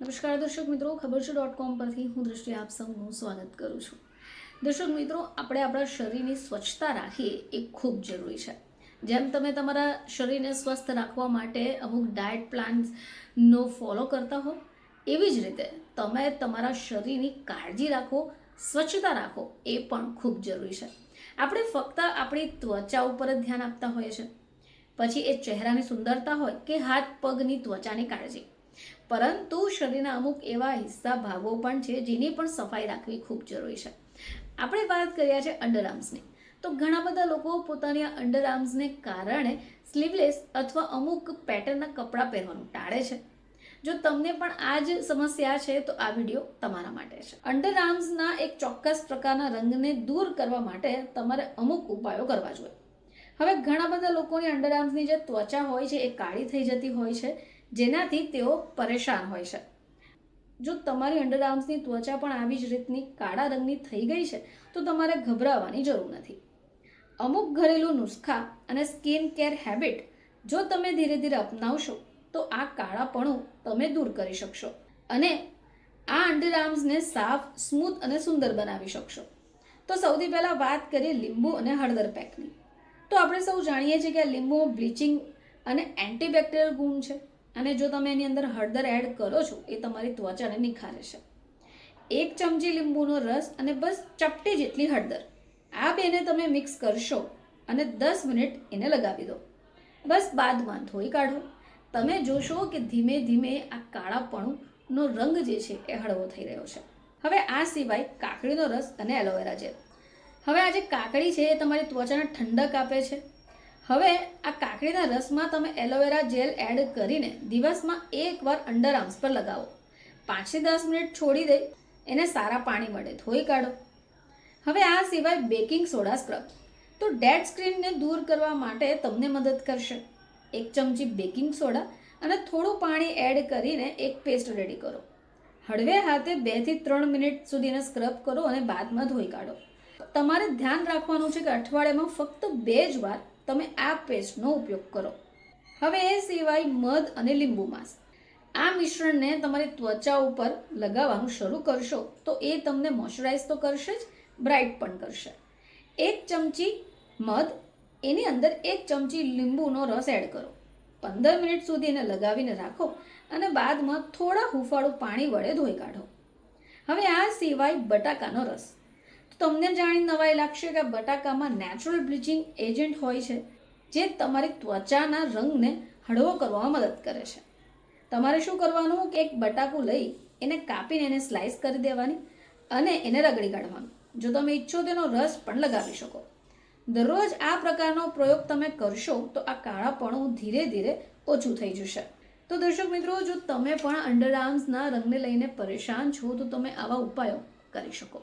નમસ્કાર દર્શક મિત્રો, ખબર છે ડોટ કોમ પરથી હું દ્રષ્ટિ આપ સૌનું સ્વાગત કરું છું. દર્શક મિત્રો, આપણે આપણા શરીરની સ્વચ્છતા રાખીએ એ ખૂબ જરૂરી છે. જેમ તમે તમારા શરીરને સ્વસ્થ રાખવા માટે અમુક ડાયટ પ્લાન્સનો ફોલો કરતા હો, એવી જ રીતે તમે તમારા શરીરની કાળજી રાખો, સ્વચ્છતા રાખો, એ પણ ખૂબ જરૂરી છે. આપણે ફક્ત આપણી ત્વચા ઉપર જ ધ્યાન આપતા હોઈએ છીએ. પછી એ ચહેરાની સુંદરતા હોય કે હાથ પગની ત્વચાની કાળજી. પરંતુ શરીરના અમુક એવા હિસ્સા ભાગો પણ છે જેની પણ સફાઈ રાખવી ખૂબ જરૂરી છે. આપણે વાત કર્યા છે અંડરઆર્મ્સની તો ઘણા બધા લોકો પોતાની અંડરઆર્મ્સને કારણે સ્લીવલેસ અથવા અમુક પેટર્નના કપડાં પહેરવાનું ટાળે છે. જો તમને પણ આ જ સમસ્યા છે, તો આ વીડિયો તમારા માટે છે. અંડરઆર્મ્સના એક ચોક્કસ પ્રકારના રંગને દૂર કરવા માટે તમારે અમુક ઉપાયો કરવા જોઈએ. હવે ઘણા બધા લોકોની અંડરઆર્મ્સની જે ત્વચા હોય છે, એ કાળી થઈ જતી હોય છે. જેનાથી તેઓ પરેશાન હોય છે. જો તમારી અંડરઆર્મ્સની ત્વચા પણ આવી જ રીતની કાળા રંગની થઈ ગઈ છે, તો તમારે ગભરાવાની જરૂર નથી. અમુક ઘરેલું નુસ્ખા અને સ્કિન કેર હેબિટ જો તમે ધીરે ધીરે અપનાવશો, તો આ કાળાપણું તમે દૂર કરી શકશો અને આ અંડરઆર્મ્સને સાફ, સ્મૂથ અને સુંદર બનાવી શકશો. તો સૌથી પહેલાં વાત કરીએ લીંબુ અને હળદર પેકની. તો આપણે સૌ જાણીએ છીએ કે આ લીંબુ બ્લીચિંગ અને એન્ટીબેક્ટેરિયલ ગુણ છે. અને જો તમે એની અંદર હળદર એડ કરો છો, એ તમારી ત્વચાને નિખારે છે. એક ચમચી લીંબુનો રસ અને બસ ચપટી જેટલી હળદર. આ બેને તમે મિક્સ કરશો અને દસ મિનિટ એને લગાવી દો. બસ બાદમાં ધોઈ કાઢો. તમે જોશો કે ધીમે ધીમે આ કાળાપણુંનો રંગ જે છે એ હળવો થઈ રહ્યો છે. હવે આ સિવાય કાકડીનો રસ અને એલોવેરા જેલ હવે આ જે કાકડી છે એ તમારી ત્વચાને ઠંડક આપે છે. હવે આ કાકડીના રસમાં તમે એલોવેરા જેલ એડ કરીને દિવસમાં એકવાર અંડર આર્મ્સ પર લગાવો. પાંચથી દસ મિનિટ છોડી દે, એને સારા પાણી વડે ધોઈ કાઢો. હવે આ સિવાય બેકિંગ સોડા સ્ક્રબ. તો ડેડ સ્ક્રીનને દૂર કરવા માટે તમને મદદ કરશે. એક ચમચી બેકિંગ સોડા અને થોડું પાણી એડ કરીને એક પેસ્ટ રેડી કરો. હળવે હાથે બેથી ત્રણ મિનિટ સુધી સ્ક્રબ કરો અને બાદમાં ધોઈ કાઢો. તમારે ધ્યાન રાખવાનું છે કે અઠવાડિયામાં ફક્ત બે જ વાર તમે આ પેસ્ટનો ઉપયોગ કરો. હવે એ સિવાય મધ અને લીંબુ માંસ. આ મિશ્રણને તમારી ત્વચા ઉપર લગાવવાનું શરૂ કરશો તો એ તમને મોઇશ્ચરાઇઝ તો કરશે જ, બ્રાઇટ પણ કરશે. એક ચમચી મધ, એની અંદર એક ચમચી લીંબુનો રસ એડ કરો. પંદર મિનિટ સુધી એને લગાવીને રાખો અને બાદમાં થોડા હુંફાળું પાણી વડે ધોઈ કાઢો. હવે આ સિવાય બટાકાનો રસ. તમને જાણી નવાઈ લાગશે કે બટાકામાં નેચરલ બ્લીચિંગ એજન્ટ હોય છે, જે તમારી ત્વચાના રંગને હળવો કરવામાં મદદ કરે છે. તમારે શું કરવાનું? કે એક બટાકું લઈ એને કાપીને એને સ્લાઇસ કરી દેવાની અને એને રગડી કાઢવાનું. જો તમે ઈચ્છો તેનો રસ પણ લગાવી શકો. દરરોજ આ પ્રકારનો પ્રયોગ તમે કરશો તો આ કાળાપણું ધીરે ધીરે ઓછું થઈ જશે. તો દર્શક મિત્રો, જો તમે પણ અંડરઆર્મ્સના રંગને લઈને પરેશાન છો તો તમે આવા ઉપાયો કરી શકો.